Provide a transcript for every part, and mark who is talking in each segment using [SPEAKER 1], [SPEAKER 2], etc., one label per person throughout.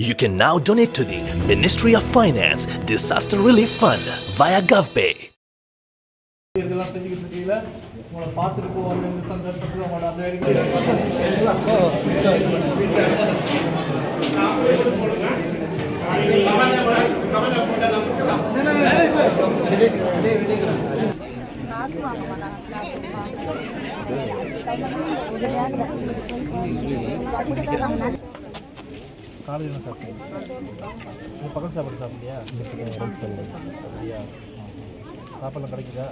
[SPEAKER 1] You can now donate to the Ministry of Finance Disaster Relief Fund via GovPay.
[SPEAKER 2] காலையில் என்ன சாப்பிட்டீங்க? நீங்கள் பக்கத்து சாப்பாடு சாப்பிட்லையா? அப்படியா? சாப்பாடுலாம் கிடைக்குதா?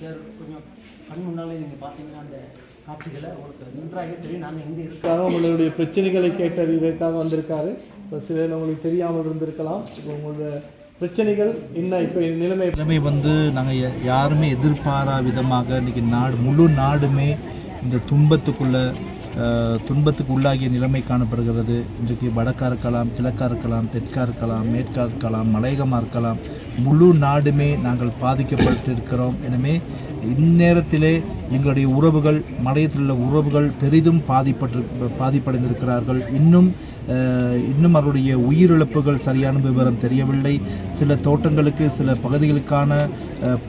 [SPEAKER 3] சார் கொஞ்சம் கண் முன்னாலே நீங்கள் பார்த்தீங்கன்னா அந்த காட்சிகளை ஒருத்தர் நன்றாகவே தெரியும். நாங்கள் இங்கே இருக்கோம்.
[SPEAKER 2] அதுக்காக உங்களுடைய பிரச்சனைகளை கேட்டறிவதற்காக வந்திருக்காரு. இப்போ சிலர் உங்களுக்கு தெரியாமல் இருந்திருக்கலாம். இப்போ உங்களோட பிரச்சனைகள் என்ன இப்போ நிலைமை?
[SPEAKER 4] நிலைமை வந்து நாங்கள் யாருமே எதிர்பாரா விதமாக இன்றைக்கி நாடு முழு நாடுமே இந்த துன்பத்துக்குள்ள துன்பத்துக்கு உள்ளாகிய நிலைமை காணப்படுகிறது. இன்றைக்கு வடக்கா இருக்கலாம் கிழக்கா இருக்கலாம் தெற்கா இருக்கலாம் மேற்கா இருக்கலாம் மலையகமாக இருக்கலாம். முழு நாடுமே நாங்கள் பாதிக்கப்பட்டு இருக்கிறோம் எனவே இந்நேரத்திலே எங்களுடைய உறவுகள் மலையத்தில் உள்ள உறவுகள் பெரிதும் பாதிப்பட்டு பாதிப்படைந்திருக்கிறார்கள். இன்னும் இன்னும் அவருடைய உயிரிழப்புகள் சரியான விவரம் தெரியவில்லை. சில தோட்டங்களுக்கு சில பகுதிகளுக்கான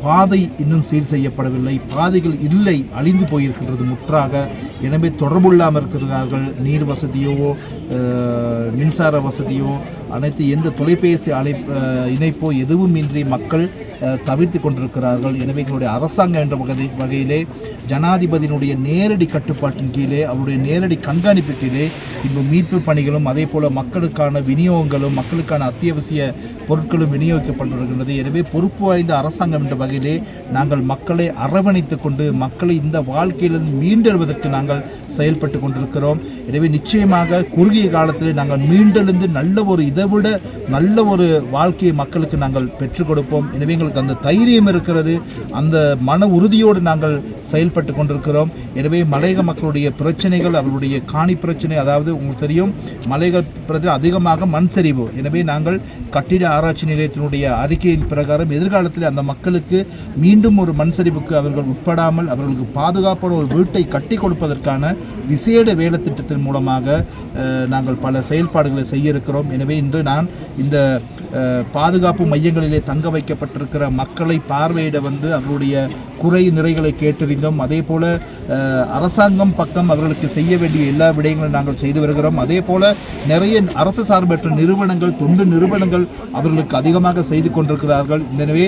[SPEAKER 4] பாதை இன்னும் சீர் செய்யப்படவில்லை. பாதைகள் இல்லை அழிந்து போயிருக்கின்றது முற்றாக. எனவே தொடர்புள்ளாமல் இருக்கிறார்கள். நீர் வசதியோ மின்சார வசதியோ அனைத்து எந்த தொலைபேசி அழைப்பு இணைப்போ எதுவும் இன்றி மக்கள் தவிர்த்து கொண்டிருக்கிறார்கள். எனவே எங்களுடைய அரசாங்கம் என்ற வகை வகையிலே ஜனாதிபதியினுடைய நேரடி கட்டுப்பாட்டின் கீழே அவருடைய நேரடி கண்காணிப்பு கீழே இப்போ மீட்பு பணிகளும் அதே போல மக்களுக்கான விநியோகங்களும் மக்களுக்கான அத்தியாவசிய பொருட்களும் விநியோகிக்கப்பட்டிருக்கின்றது. எனவே பொறுப்பு வாய்ந்த அரசாங்கம் என்ற வகையிலே நாங்கள் மக்களை அரவணைத்து கொண்டு மக்களை இந்த வாழ்க்கையிலிருந்து மீண்டெழுவதற்கு நாங்கள் செயல்பட்டு கொண்டிருக்கிறோம். எனவே நிச்சயமாக குறுகிய காலத்தில் நாங்கள் மீண்டெழுந்து நல்ல ஒரு இதைவிட நல்ல ஒரு வாழ்க்கையை மக்களுக்கு நாங்கள் பெற்றுக் கொடுப்போம். எனவே எங்களுக்கு அந்த தைரியம் இருக்கிறது. அந்த மன உறுதியோடு நாங்கள் செயல்பட்டு கொண்டிருக்கிறோம். எனவே மலையக மக்களுடைய பிரச்சனைகள் அவர்களுடைய காணி பிரச்சனை அதாவது உங்களுக்கு தெரியும் மலைகள் பிரதில் அதிகமாக மண் சரிவு. எனவே நாங்கள் கட்டிட ஆராய்ச்சி நிலையத்தினுடைய அறிக்கையின் பிரகாரம் எதிர்காலத்தில் அந்த மக்களுக்கு மீண்டும் ஒரு மண் சரிவுக்கு அவர்கள் உட்படாமல் அவர்களுக்கு பாதுகாப்பான ஒரு வீட்டை கட்டி கொடுப்பதற்கான விசேட வேலை திட்டத்தின் மூலமாக நாங்கள் பல செயல்பாடுகளை செய்ய இருக்கிறோம். எனவே இன்று நான் இந்த பாதுகாப்பு மையங்களிலே தங்க வைக்கப்பட்டிருக்கிற மக்களை பார்வையிட வந்து அவர்களுடைய குறை நிறைகளை கேட்டறிந்தோம். அதே போல் அரசாங்கம் பக்கம் அவர்களுக்கு செய்ய வேண்டிய எல்லா விடயங்களும் நாங்கள் செய்து வருகிறோம். அதே போல் நிறைய அரசு சார்பற்ற நிறுவனங்கள் தொண்டு நிறுவனங்கள் அவர்களுக்கு அதிகமாக செய்து கொண்டிருக்கிறார்கள். எனவே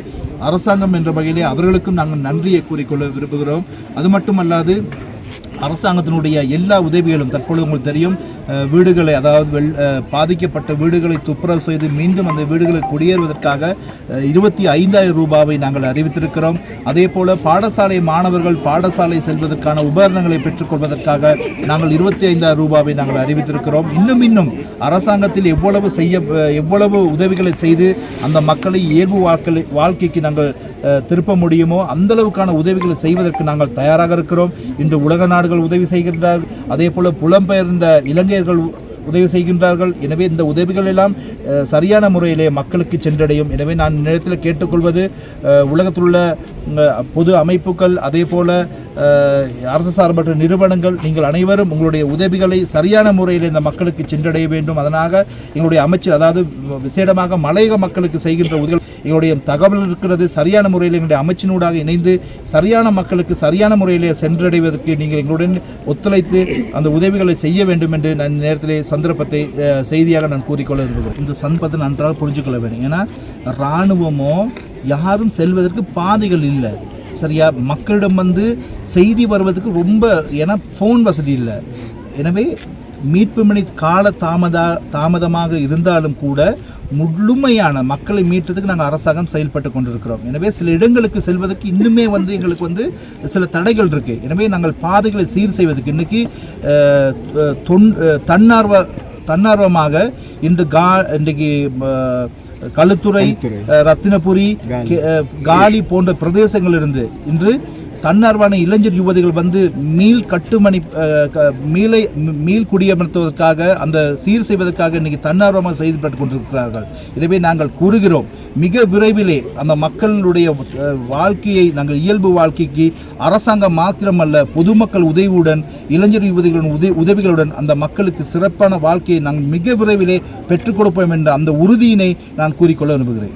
[SPEAKER 4] அரசாங்கம் என்ற வகையிலே அவர்களுக்கும் நாங்கள் நன்றியை கூறிக்கொள்ள விரும்புகிறோம். அது மட்டுமல்லாது அரசாங்கத்தினுடைய எல்லா உதவிகளும் தற்பொழுது உங்களுக்கு தெரியும் வீடுகளை அதாவது வெள் பாதிக்கப்பட்ட வீடுகளை துப்புரவு செய்து மீண்டும் அந்த வீடுகளை குடியேறுவதற்காக இருபத்தி ஐந்தாயிரம் ரூபாவை நாங்கள் அறிவித்திருக்கிறோம். அதே போல பாடசாலை மாணவர்கள் பாடசாலை செல்வதற்கான உபகரணங்களை பெற்றுக்கொள்வதற்காக நாங்கள் இருபத்தி ஐந்தாயிரம் ரூபாவை நாங்கள் அறிவித்திருக்கிறோம். இன்னும் இன்னும் அரசாங்கத்தில் எவ்வளவு செய்ய எவ்வளவு உதவிகளை செய்து அந்த மக்களை இயல்பு வாழ்க்கை வாழ்க்கைக்கு நாங்கள் திருப்ப முடியுமோ அந்தளவுக்கான உதவிகளை செய்வதற்கு நாங்கள் தயாராக இருக்கிறோம். இன்று உலக நாடு நாடுகள் உதவி செய்கின்றார்கள் அதே போல புலம்பெயர்ந்த இலங்கையர்கள் உதவி செய்கின்றார்கள். எனவே இந்த உதவிகள் எல்லாம் சரியான முறையிலே மக்களுக்கு சென்றடையும். எனவே நான் நேரத்தில் கேட்டுக்கொள்வது உலகத்தில் உள்ள பொது அமைப்புகள் அதே போல அரசு சார்பற்ற நிறுவனங்கள் நீங்கள் அனைவரும் உங்களுடைய உதவிகளை சரியான முறையில் இந்த மக்களுக்கு சென்றடைய வேண்டும். அதனாக எங்களுடைய அமைச்சர் அதாவது விசேடமாக மலையக மக்களுக்கு செய்கின்ற உதவிகள் எங்களுடைய தகவல் இருக்கிறது சரியான முறையில் எங்களுடைய அமைச்சினூடாக இணைந்து சரியான மக்களுக்கு சரியான முறையிலே சென்றடைவதற்கு நீங்கள் எங்களுடன் ஒத்துழைத்து அந்த உதவிகளை செய்ய வேண்டும் என்று நான் நேரத்திலே சந்தர்ப்பத்தை செய்தியாக நான் கூறிக்கொள்ள விரும்புகிறேன். இந்த சந்தர்ப்பத்தை நன்றாக புரிஞ்சுக்கொள்ள வேண்டும். ஏன்னா இராணுவமோ யாரும் செல்வதற்கு பாதைகள் இல்லை. சரியா? மக்களிடம் வந்து செய்தி வருவதற்கு ரொம்ப ஏன்னா ஃபோன் வசதி இல்லை. எனவே மீட்பு மணி கால தாமதா தாமதமாக இருந்தாலும் கூட முழுமையான மக்களை மீட்டதுக்கு நாங்கள் அரசாங்கம் செயல்பட்டு கொண்டிருக்கிறோம். எனவே சில இடங்களுக்கு செல்வதற்கு இன்னுமே வந்து எங்களுக்கு வந்து சில தடைகள் இருக்குது எனவே நாங்கள் பாதைகளை சீர் செய்வதற்கு அஹ், தொன் தன்னார்வ தன்னார்வமாக இன்று கா இன்றைக்கு களுத்துறை ரத்தினபுரி காலி போன்ற பிரதேசங்களிலிருந்து இன்று தன்னார்வான இளைஞர் யுவதிகள் வந்து மீள் கட்டுமணி க- மீளை மீள் குடியமர்த்துவதற்காக அந்த சீர் செய்வதற்காக இன்னைக்கு தன்னார்வமாக செயல்பட்டு கொண்டிருக்கிறார்கள். எனவே நாங்கள் கூறுகிறோம் மிக விரைவிலே அந்த மக்களுடைய வாழ்க்கையை நாங்கள் இயல்பு வாழ்க்கைக்கு அரசாங்கம் மாத்திரமல்ல பொதுமக்கள் உதவியுடன் இளைஞர் யுவதிகளின் உதவி உதவிகளுடன் அந்த மக்களுக்கு சிறப்பான வாழ்க்கையை நாங்கள் மிக விரைவிலே பெற்றுக் கொடுப்போம் என்ற அந்த உறுதியினை நான் கூறிக்கொள்ள விரும்புகிறேன்.